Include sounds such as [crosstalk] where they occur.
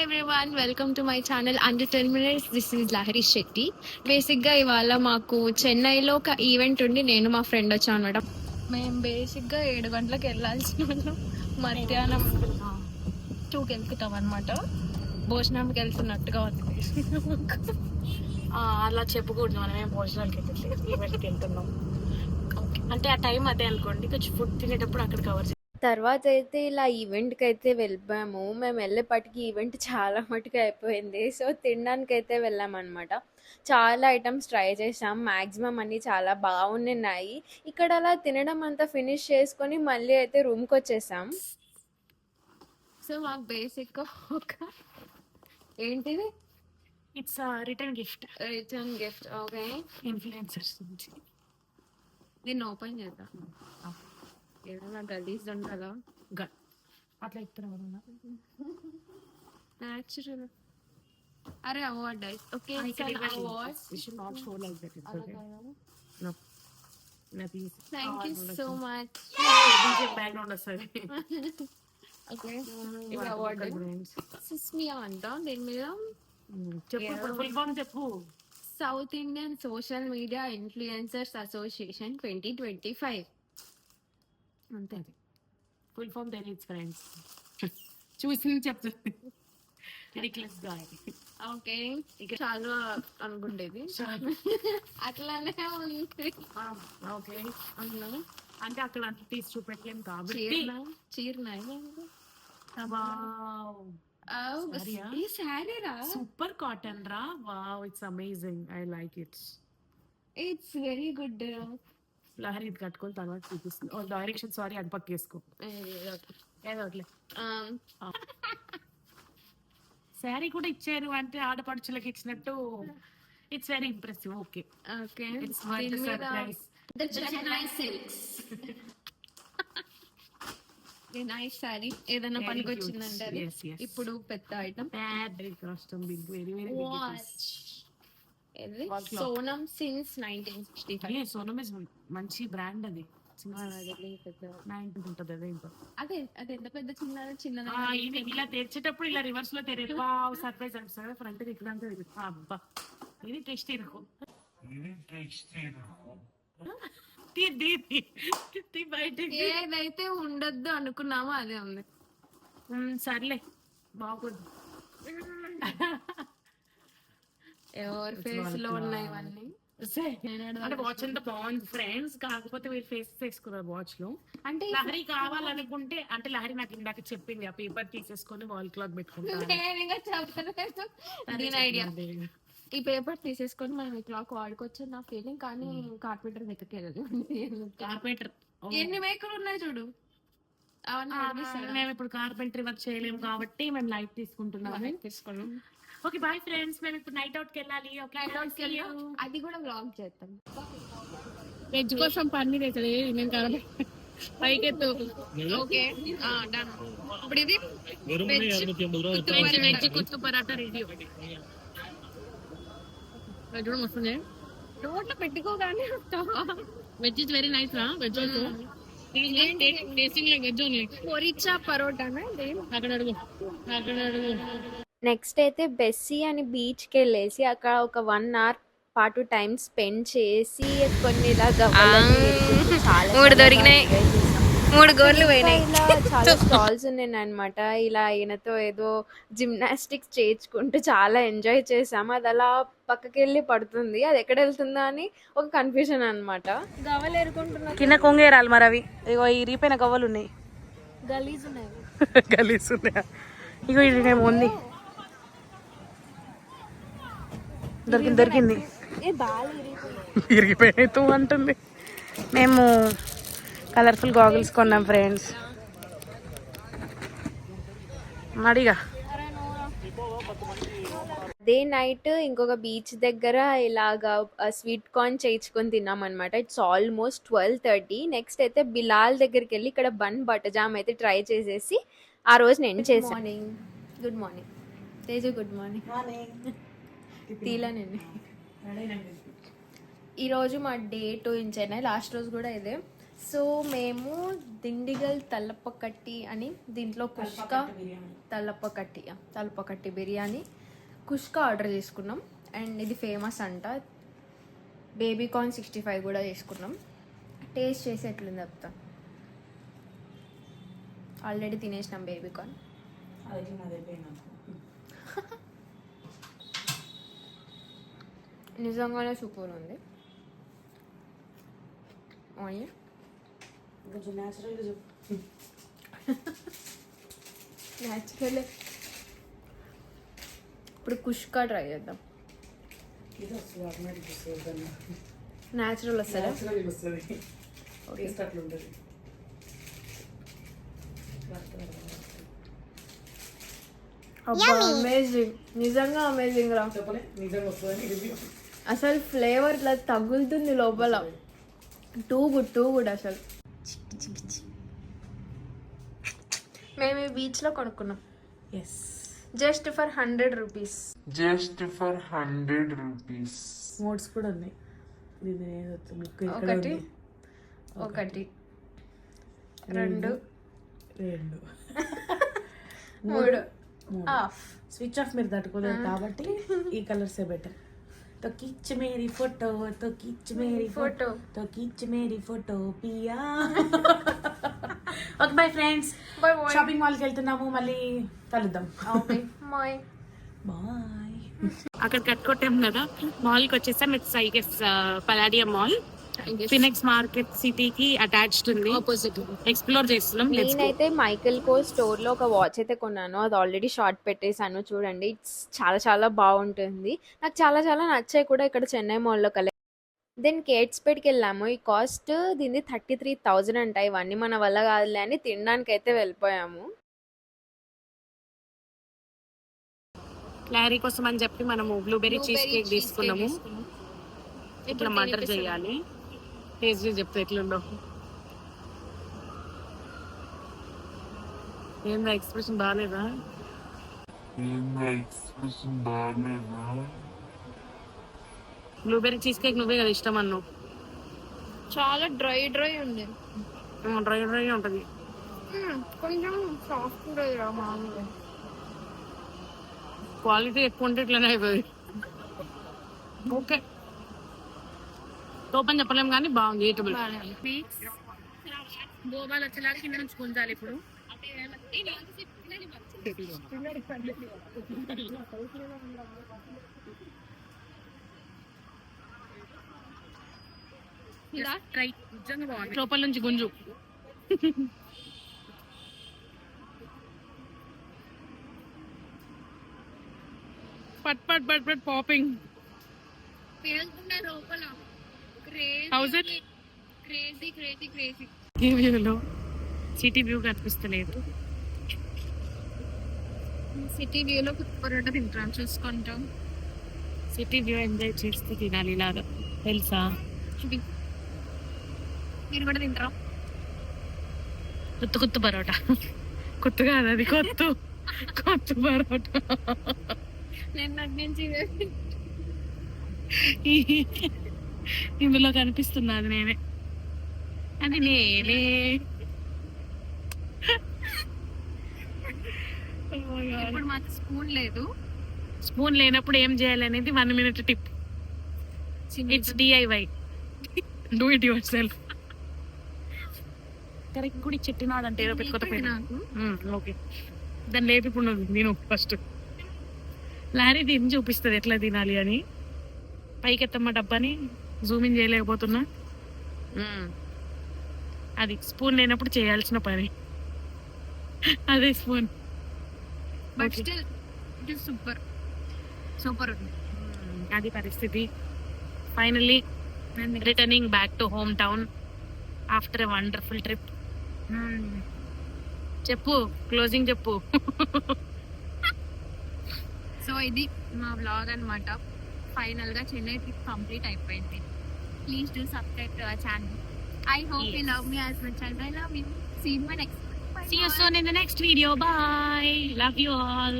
Hi everyone welcome to my channel under ten minutes this is Lahari Shetty బేసిక్గా ఇవాళ మాకు చెన్నైలో ఒక ఈవెంట్ ఉండి నేను మా ఫ్రెండ్ వచ్చాం అనమాట మేము బేసిక్గా ఏడు గంటలకు వెళ్ళాల్సిన వాళ్ళం. మధ్యాహ్నం టూకి వెళ్తున్నాం అనమాట భోజనంకి వెళ్తున్నట్టుగా ఉంది. ఆ, అలా చెప్పకూడదు. మనం ఏం భోజనానికి వెళ్ళట్లేదు ఈవెంట్కి వెళ్తున్నాం అంటే ఆ టైం అదే అనుకోండి. కొంచెం ఫుడ్ తినేటప్పుడు అక్కడ కవర్ తర్వాత అయితే ఇలా ఈవెంట్కి అయితే వెళ్ళాము. మేము వెళ్ళేపటికి ఈవెంట్ చాలా మటుకు అయిపోయింది. సో తినడానికి అయితే వెళ్ళామన్నమాట. చాలా ఐటమ్స్ ట్రై చేసాం మ్యాక్సిమం అన్నీ చాలా బాగున్నాయి. ఇక్కడ అలా తినడం అంతా ఫినిష్ చేసుకొని మళ్ళీ అయితే రూమ్కి వచ్చేసాం సో మాకు బేసిక్ ఒక ఏంటిది? It's return gift. Return gift. Okay. Influencers నుంచి. దీన్ని ఓపెన్ చేద్దాం. ఏదైనా గలీజ్ గ- అట్లా ఇస్తున్నాం న్యాచురల్ అరే award okay not show like that it's okay no nothing thank you so much background వస్తుంది ఓకే ఇది అవార్డ్ సిస్మియా అంట దీని మీద? చెప్పు ఇప్పుడు ఫుల్ ఫామ్ చెప్పు. South Indian social media influencers association twenty twenty five అంతే. ఫుల్ ఫామ్ తెలియదు ఫ్రెండ్స్ చూసి చెప్తుంది రిక్లెస్ గాయ్ ఓకే. చాలా అనుకుండేది. అట్లానే ఉంది. ఓకే. అవునా? అంటే అక్కడ అంత తీసి చూపెట్టలేం కాబట్టి. చీరనా? చీరనా Saree-ఆ? ఈ శారీ రా సూపర్ కాటన్ రా. Wow it's amazing I like it's it's very good Lahari ఇది కట్టుకొని తర్వాత చూపిస్తుంది. ఓ డైరెక్షన్ సారీ అది పక్క వేసుకో. ఏదో శారీ కూడా ఇచ్చారు అంటే ఆడపడుచులకు ఇచ్చినట్టు it's very impressive okay. Okay it's surprise. Nice sari ఏదైనా. ఇప్పుడు పెద్ద item big very very watch. Sonam since nineteen sixty five Sonam is మంచి బ్రాండ్ అది. అదే అదే అది ఎంత పెద్ద చిన్న చిన్న ఇలా తెరిచేటప్పుడు ఇలా రివర్స్లో తెరే వావ్ సర్ప్రైజ్ అనిపిస్తుంది ఫ్రంట్ ఇక్కడ అబ్బా ఇది టేస్ట్ ఇరుకు తీ తీ తీ. తీ బయటికి. ఏదైతే ఉండొద్దు అనుకున్నామో అదే ఉంది. సర్లే బాగుంది. [laughs] ఎవరి ఫేస్లో ఉన్నాయి ఇవన్నీ? అంటే వాచ్ అంతా బాగుంది. ఫ్రెండ్స్ కాకపోతే వీళ్ళు ఫేస్ వేసుకున్నారు వాచ్లో. అంటే లహరి కావాలనుకుంటే అంటే లహరి నాకు ఇందాక చెప్పింది ఆ పేపర్ తీసేసుకొని వాల్ క్లాక్ పెట్టుకుంటాను ఈ పేపర్ తీసేసుకొని మనం ఈ క్లాక్ వాడుకోవచ్చు నా ఫీలింగ్ కానీ కార్పెంటర్ దగ్గరికి వెళ్ళదు. కార్పెంటర్ ఎన్ని మేకలు ఉన్నాయి చూడు? అవన్నీ అనిపిస్తాయి మేము ఇప్పుడు కార్పెంటరీ వర్క్ చేయలేము కాబట్టి మేము లైట్ తీసుకుంటున్నాము. తీసుకున్నాం. ఓకే బాయ్ ఫ్రెండ్స్ మేము ఇప్పుడు నైట్ అవుట్కి వెళ్ళాలి ఓకే నైట్ అవుట్కి వెళ్దాం అది కూడా వ్లాగ్ చేస్తాం వెజ్ కోసం పన్నీర్ అవుతుంది నేను కదా పైకి ఎత్తు ఓకే డన్ ఇప్పుడు ఇది veg veg kothu parotta ready veg కూడా వస్తుంది రోడ్లో పెట్టుకోగానే వస్తావా వెజ్ ఇస్ వెరీ నైస్ రా veg also tasting like veg only పొరిచా పరోటానా అక్కడ అడుగు అక్కడ అడుగు నెక్స్ట్ అయితే బెస్సీ అని బీచ్కి వెళ్ళేసి అక్కడ ఒక వన్ అవర్ పాటు టైం స్పెండ్ చేసి కొన్ని ఇలా చాలా మూడు దొరికినాయి. మూడు గోర్లు పోయినాయి. ఇలా చాలా స్టాల్స్ ఉన్నాయి అనమాట ఇలా ఈయనతో ఏదో జిమ్నాస్టిక్స్ చేయించుకుంటూ చాలా ఎంజాయ్ చేసాం. అది అలా పక్కకి వెళ్ళి పడుతుంది. అది ఎక్కడ వెళ్తుందా అని ఒక కన్ఫ్యూజన్ అనమాట గవ్వలు కింద కొంగేరాలి మరి అవి. ఇగో ఈ రీపోయిన గవ్వలు ఉన్నాయి. గలీజ్ ఉన్నాయి ఉన్నాయా [laughs] ఇగో ఇది ఉంది. దొరికింది దొరికింది. ఏ బాగా ఇరిగిపోయినాయి తూ అంటుంది. మేము కలర్ఫుల్ గాగుల్స్ కొన్నాం ఫ్రెండ్స్. అడిగా అదే నైట్ ఇంకొక బీచ్ దగ్గర ఇలాగా స్వీట్ కార్న్ చేయించుకొని తిన్నాం అనమాట it's almost twelve thirty next అయితే బిలాల్ దగ్గరికి వెళ్ళి ఇక్కడ బన్ బటర్ జామ్ అయితే ట్రై చేసేసి ఆ రోజు నేను చేసాను morning good morning Teja good morning తీలా నేను ఈరోజు మా day two in Chennai last రోజు కూడా ఇదే. సో మేము దిండిగల్ తలపకట్టి అని దీంట్లో కుష్క తలపకట్టి తలపకట్టి బిర్యానీ కుష్క ఆర్డర్ చేసుకున్నాం. అండ్ ఇది ఫేమస్ అంట. బేబీ కార్న్ సిక్స్టీ ఫైవ్ కూడా చేసుకున్నాం. టేస్ట్ చేసి ఎట్లుంది చెప్తా. Already తినేసినాం baby corn. [laughs] నిజంగానే సూపర్ ఉంది. ఆనియన్ కొంచెం న్యాచురల్గా చెప్పు. న్యాచురల్ ఇప్పుడు కుష్కా ట్రై చేద్దాం. న్యాచురల్ వస్తుందా అమేజింగ్ నిజంగా అమేజింగ్ రా. చెప్పలే నిజంగా వస్తుందని. అసలు ఫ్లేవర్ ఇట్లా తగులుతుంది లోపల. టూ గుడ్ టూ గుడ్ అసలు. మేము ఈ బీచ్లో కొనుక్కున్నాం. Yes just for hundred rupees just for hundred rupees. మోడ్స్ కూడా ఉన్నాయి. ఒకటి. ఒకటి రెండు రెండు. మూడు. మూడు. ఆఫ్ స్విచ్ ఆఫ్ మీరు తట్టుకోలేదు కాబట్టి ఈ కలర్సే బెటర్ तो खींच मेरी फोटो तो खींच मेरी फोटो Photo. तो खींच मेरी फोटो पिया okay bye friends bye bye shopping మాల్కి వెళ్తున్నాము మళ్ళీ కలుద్దాం ఓకే బాయ్ బాయ్ అక్కడ కట్టుకొట్టాం కదా మాల్ కి వచ్చేసాం it's I guess Palladium mall Phoenix market సిటీకి అటాచ్డ్ ఉంది. ఆపోజిట్ ఎక్స్ప్లోర్ చేస్తున్నాం. నేనైతే మైకల్ కో స్టోర్లో ఒక వాచ్ అయితే కొన్నాను. అది ఆల్రెడీ షార్ట్ పెట్టేశాను. చూడండి ఇట్స్ చాలా చాలా బాగుంటుంది. నాకు చాలా చాలా నచ్చాయి కూడా ఇక్కడ చెన్నై మాల్లో కలెక్ట్ దెన్ కేట్స్పేట్కి వెళ్ళాము. ఈ కాస్ట్ దీన్ని థర్టీ త్రీ థౌజండ్ అంట. ఇవన్నీ మన వల్ల కాదులే అని తినడానికి అయితే వెళ్ళిపోయాము. క్లారీ కోసం అని చెప్పి మనము బ్లూబెర్రీ చీజ్ కేక్ తీసుకున్నాము. ఇట్లా మటర్ చేయాలి. టేస్ట్ చెప్తే ఎట్లుండో ఏందా ఎక్స్ప్రెషన్ బాగాలేదా బాగాలేదా బ్లూబెర్రీ చీజ్ కేక్ నువ్వే కదా ఇష్టం అన్నావు. చాలా డ్రై డ్రై ఉంది డ్రై డ్రై ఉంటది. కొంచెం సాఫ్ట్ ఉంటుంది మామూలుగా. క్వాలిటీ ఎక్కువ ఉంటే ఇట్లనే అయిపోయి ఓకే. ఓపెన్ చెప్పలేం కానీ బాగుంది ఈటబుల్ గోబాల్ వచ్చేలాగా కింద నుంచి గుంజాలి ఇప్పుడు. లోపల నుంచి గుంజు. పట్ పట్ పట్ పట్ పాపింగ్ లోపల. How's it crazy crazy crazy ఈ వ్యూలో సిటీ వ్యూ కనిపిస్తలేదు. సిటీ వ్యూలో పరోట తింటాం చూసుకుంటాం. సిటీ వ్యూ ఎంజాయ్ చేస్తూ తినాలి ఇలాగా. తెలుసా? మీరు కూడా తింటారా? కొత్త కొత్త పరోటా. కొత్త కాదు అది కొత్త. కొత్త పరోటా. నేను నాకు నుంచి ఇందులో కనిపిస్తున్నది నేనే. అది నేనే. ఇప్పుడు మాకు స్పూన్ లేదు. స్పూన్ లేనప్పుడు ఏం చేయాలి అనేది one minute tip. It's DIY do it yourself correct ఏదో కొత్త పేరు నాకు. ఓకే దాన్ని లేపి ఇప్పుడు నువ్వు నేను ఫస్ట్ లారీ దీన్ని చూపిస్తుంది ఎట్లా తినాలి అని. పైకి ఎత్తమ్మ డబ్బాని. Zoom in చేయలేకపోతున్నా. అది స్పూన్ లేనప్పుడు చేయాల్సిన పని. అదే spoon. But still it is super super అది పరిస్థితి. Finally returning back to home town after a wonderful trip చెప్పు క్లోజింగ్ చెప్పు. [laughs] సో ఇది మా బ్లాగ్ అనమాట ఫైనల్గా చెన్నై ట్రిప్ కంప్లీట్ అయిపోయింది please do subscribe to our channel I hope you love me as much as I love you see my next See you soon in the next video. Bye. Love you all.